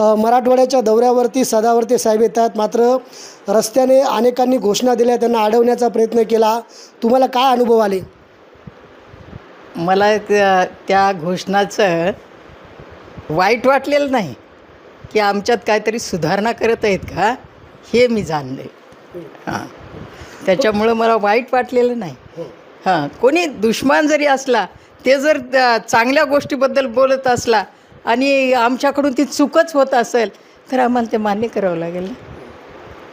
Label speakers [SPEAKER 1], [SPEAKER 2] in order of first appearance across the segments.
[SPEAKER 1] मराठवाड्याच्या दौऱ्यावरती सदावरती साहेब येतात. मात्र रस्त्याने अनेकांनी घोषणा दिल्या त्यांना अडवण्याचा प्रयत्न केला. तुम्हाला काय अनुभव आले?
[SPEAKER 2] मला त्या त्या घोषणाचं वाईट वाटलेलं नाही की आमच्यात काहीतरी सुधारणा करत आहेत का हे मी जाणले. हां. त्याच्यामुळं मला वाईट वाटलेलं नाही. हां. कोणी दुश्मन जरी असला ते जर चांगल्या गोष्टीबद्दल बोलत असला आणि आमच्याकडून ती चूकच होत असेल तर आम्हाला ते मान्य करावं लागेल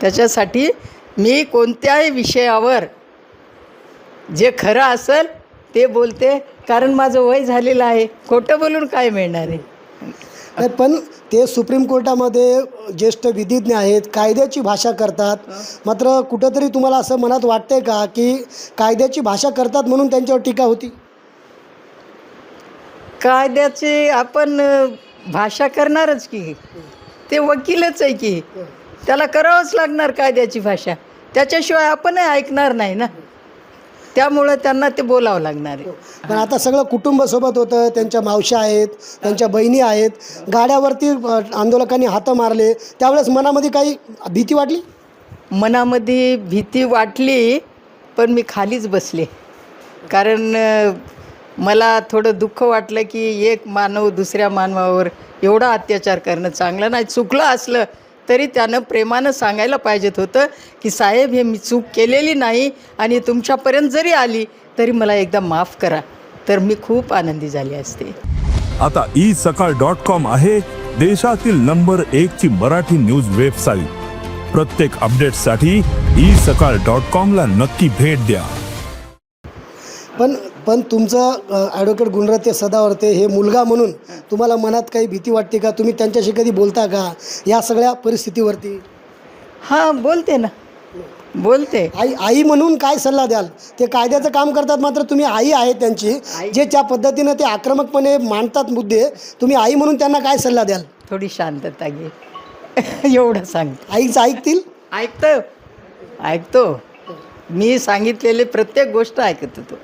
[SPEAKER 2] त्याच्यासाठी मी कोणत्याही विषयावर जे खरं असेल ते बोलते कारण माझं वय झालेलं आहे. खोटं बोलून काय मिळणार आहे?
[SPEAKER 1] पण ते सुप्रीम कोर्टामध्ये ज्येष्ठ विधिज्ञ आहेत कायद्याची भाषा करतात. मात्र कुठंतरी तुम्हाला असं मनात वाटतंय का की कायद्याची भाषा करतात म्हणून त्यांच्यावर टीका होती?
[SPEAKER 2] कायद्याची आपण भाषा करणारच की. ते वकीलच आहे की. त्याला करावंच लागणार कायद्याची भाषा. त्याच्याशिवाय आपणही ऐकणार नाही ना. त्यामुळं त्यांना ते बोलावं लागणार आहे.
[SPEAKER 1] पण आता सगळं कुटुंब सोबत होतं. त्यांच्या मावश्या आहेत त्यांच्या बहिणी आहेत. गाड्यावरती आंदोलकांनी हातं मारले. त्यावेळेस मनामध्ये काही भीती वाटली?
[SPEAKER 2] मनामध्ये भीती वाटली पण मी खालीच बसले. कारण मला थोडं दुःख वाटलं की एक मानव दुसऱ्या मानवावर एवढा अत्याचार करणं चांगलं नाही. चुकलं असलं तरी त्यानं प्रेमानं सांगायला पाहिजेत होतं की साहेब हे मी चूक केलेली नाही आणि तुमच्यापर्यंत जरी आली तरी मला एकदा माफ करा. तर मी खूप आनंदी झाली असते.
[SPEAKER 3] आता ई सकाळ डॉट कॉम आहे देशातील नंबर एक ची मराठी न्यूज वेबसाईट. प्रत्येक अपडेटसाठी ई सकाळ डॉट कॉम ला नक्की भेट द्या.
[SPEAKER 1] पण पण तुमचं ॲडव्होकेट गुणरत्य सदावर्ते हे मुलगा म्हणून तुम्हाला मनात काही भीती वाटते का? तुम्ही त्यांच्याशी कधी बोलता का? या सगळ्या परिस्थितीवरती.
[SPEAKER 2] हां बोलते ना. बोलते.
[SPEAKER 1] आई आई म्हणून काय सल्ला द्याल? ते कायद्याचं काम करतात मात्र तुम्ही आई आहे त्यांची. जे ज्या पद्धतीनं ते आक्रमकपणे मांडतात मुद्दे तुम्ही आई म्हणून त्यांना काय सल्ला द्याल?
[SPEAKER 2] थोडी शांतता घे. एवढं सांगते.
[SPEAKER 1] आईचं ऐकतील?
[SPEAKER 2] ऐकतो. ऐकतो. मी सांगितलेली प्रत्येक गोष्ट ऐकत होतो